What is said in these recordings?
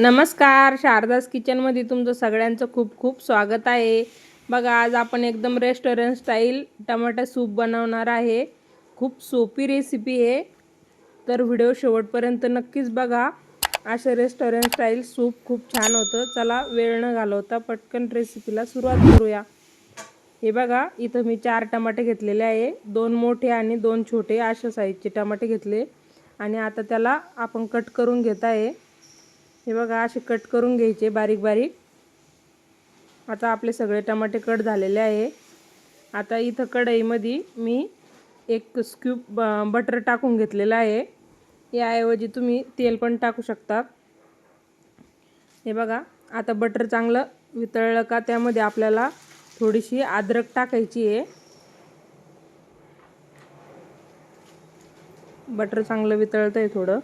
नमस्कार शारदास किचनमध्ये तुमचं सगळ्यांचं खूप खूप स्वागत आहे. बघा आज आपण एकदम रेस्टॉरंट स्टाईल टमाटा सूप बनवणार आहे. खूप सोपी रेसिपी आहे. तर व्हिडिओ शेवटपर्यंत नक्कीच बघा. असं रेस्टॉरंट स्टाईल सूप खूप छान होतं. चला वेळ न घालवता पटकन रेसिपीला सुरुवात करूया. हे बघा इथं मी चार टमाटे घेतलेले आहे. दोन मोठे आणि दोन छोटे अशा साईजचे टमाटे घेतले. आणि आता त्याला आपण कट करून घेत आहे. हे बघा असे कट करून घ्यायचे बारीक बारीक. आता आपले सगळे टमाटे कट झालेले आहे. आता इथं कढईमध्ये मी एक स्क्यूब बटर टाकून घेतलेलं आहे. याऐवजी तुम्ही तेल पण टाकू शकता. हे बघा आता बटर चांगलं वितळलं का त्यामध्ये आपल्याला थोडीशी अद्रक टाकायची आहे. बटर चांगलं वितळतं आहे थोडं.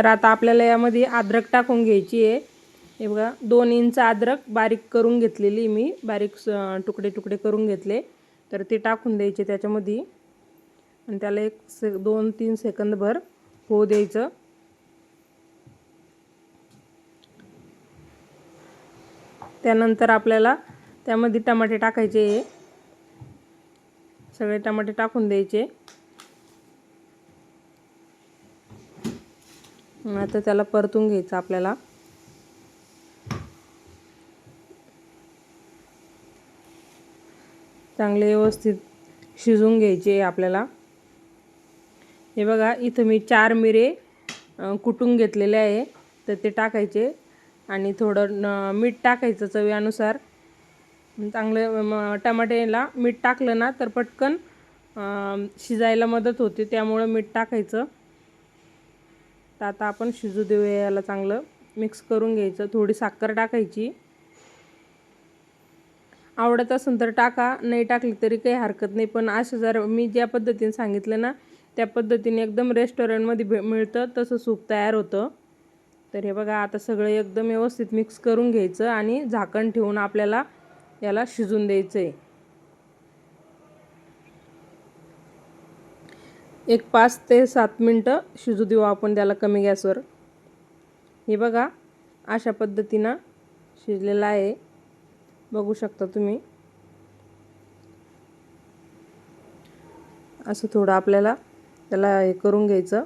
तर आता आपल्याला यामध्ये अद्रक टाकून घ्यायची आहे. हे बघा दोन इंच अद्रक बारीक करून घेतलेली मी. बारीक तुकडे तुकडे करून घेतले. तर ते टाकून द्यायचे त्याच्यामध्ये. आणि त्याला एक से दोन तीन सेकंदभर होऊ द्यायचं. त्यानंतर आपल्याला त्यामध्ये टमाटे टाकायचे. आहे सगळे टमाटे टाकून द्यायचे. आता त्याला परतून घ्यायचं आपल्याला. चांगले व्यवस्थित शिजून घ्यायचे आपल्याला. हे बघा इथं मी चार मिरे कुटून घेतलेले आहे. तर ते टाकायचे आणि थोडं मीठ टाकायचं चवीनुसार. चांगलं टमाट्याला मीठ टाकलं ना तर पटकन शिजायला मदत होते त्यामुळं मीठ टाकायचं. तर आता आपण शिजू देऊया याला चांगलं. मिक्स करून घ्यायचं. थोडी साखर टाकायची. आवडत असेल तर टाका. नाही टाकली तरी काही हरकत नाही. पण असं जर मी ज्या पद्धतीने सांगितलं ना त्या पद्धतीने एकदम रेस्टॉरंटमध्ये भे मिळतं. तसं सूप तयार होतं. तर हे बघा आता सगळं एकदम व्यवस्थित मिक्स करून घ्यायचं आणि झाकण ठेवून आपल्याला याला शिजून द्यायचं आहे एक पाच ते सात मिनटं शिजू देऊ आपण त्याला कमी गॅसवर. हे बघा अशा पद्धतीनं शिजलेलं आहे. बघू शकता तुम्ही. असं थोडं आपल्याला त्याला हे करून घ्यायचं.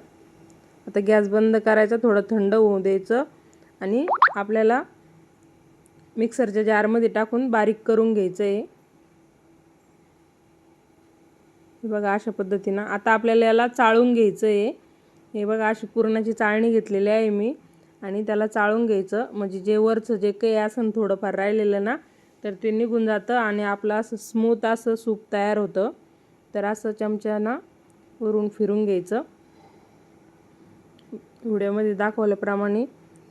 आता गॅस बंद करायचा थोडं थंड होऊ द्यायचं आणि आपल्याला मिक्सरच्या जारमध्ये टाकून बारीक करून घ्यायचं आहे. हे बघा अशा पद्धतीनं. आता आपल्याला याला चाळून घ्यायचं आहे हे बघा अशी पुरणाची चाळणी घेतलेली आहे मी. आणि त्याला चाळून घ्यायचं. म्हणजे जे वरचं जे काही असं थोडंफार राहिलेलं ना तर ते निघून जातं आणि आपलं असं स्मूथ असं सूप तयार होतं. तर असं चमच्यानं वरून फिरून घ्यायचं. व्हिडिओमध्ये दाखवल्याप्रमाणे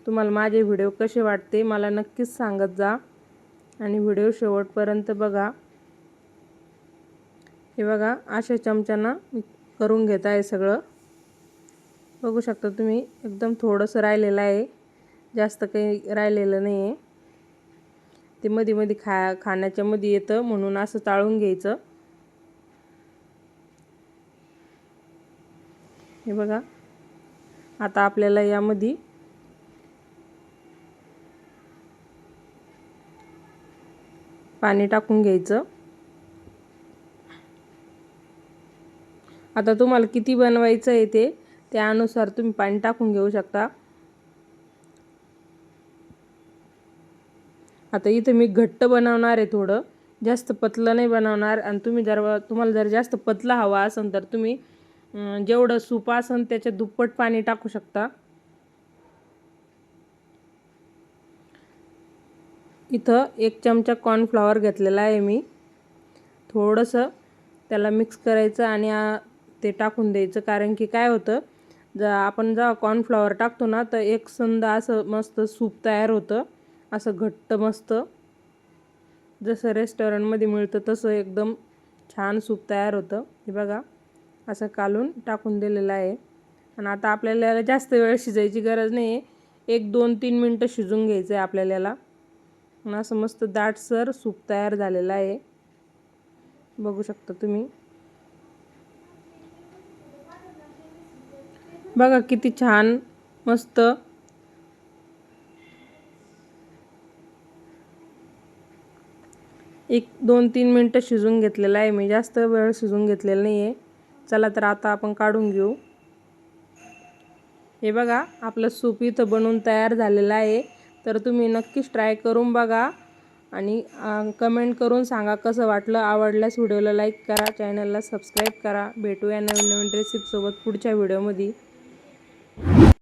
तुम्हाला माझे व्हिडिओ कसे वाटते मला नक्कीच सांगत जा. आणि व्हिडिओ शेवटपर्यंत बघा. हे बघा अशा चमच्यानं करून घेत आहे सगळं. बघू शकता तुम्ही एकदम थोडंसं राहिलेलं आहे. जास्त काही राहिलेलं नाही आहे ते मध्ये मध्ये खा खाण्याच्या मध्ये येतं म्हणून असं चाळून घ्यायचं. हे बघा आता आपल्याला यामध्ये पाणी टाकून घ्यायचं. आता तुम्हाला किती बनवायचं आहे ते त्यानुसार तुम्ही पाणी टाकून घेऊ शकता. आता इथं मी घट्ट बनवणार आहे थोडं जास्त पतलं नाही बनवणार. आणि तुम्ही जर तुम्हाला जर जास्त पतला हवा असेल तर तुम्ही जेवढं सूप असेल त्याच्या दुप्पट पाणी टाकू शकता. इथं एक चमचा कॉर्नफ्लॉवर घेतलेला आहे मी. थोडंसं त्याला मिक्स करायचं आणि ते टाकून द्यायचं. कारण की काय होतं ज आपण जेव्हा कॉर्नफ्लॉवर टाकतो ना तर एक संद असं मस्त सूप तयार होतं. असं घट्ट मस्त. जसं रेस्टॉरंटमध्ये मिळतं तसं एकदम छान सूप तयार होतं. हे बघा असं कालून टाकून दिलेलं आहे. आणि आता आपल्याला जास्त वेळ शिजायची गरज नाही आहे एक दोन तीन मिनटं शिजून घ्यायचं आहे आपल्याला असं मस्त दाटसर सूप तयार झालेलं आहे. बघू शकता तुम्ही. बघा किती छान मस्त. एक दोन तीन मिनटं शिजून घेतलेलं आहे. मी जास्त वेळ शिजून घेतलेलं नाही आहे चला तर आता आपण काढून घेऊ. हे बघा आपलं सूप इथं बनवून तयार झालेलं आहे. तर तुम्ही नक्कीच ट्राय करून बघा आणि कमेंट करून सांगा कसं वाटलं. आवडल्यास व्हिडिओला लाईक करा चॅनलला सबस्क्राईब करा. भेटूया नवीन नवीन रेसिपीसोबत पुढच्या व्हिडिओमध्ये.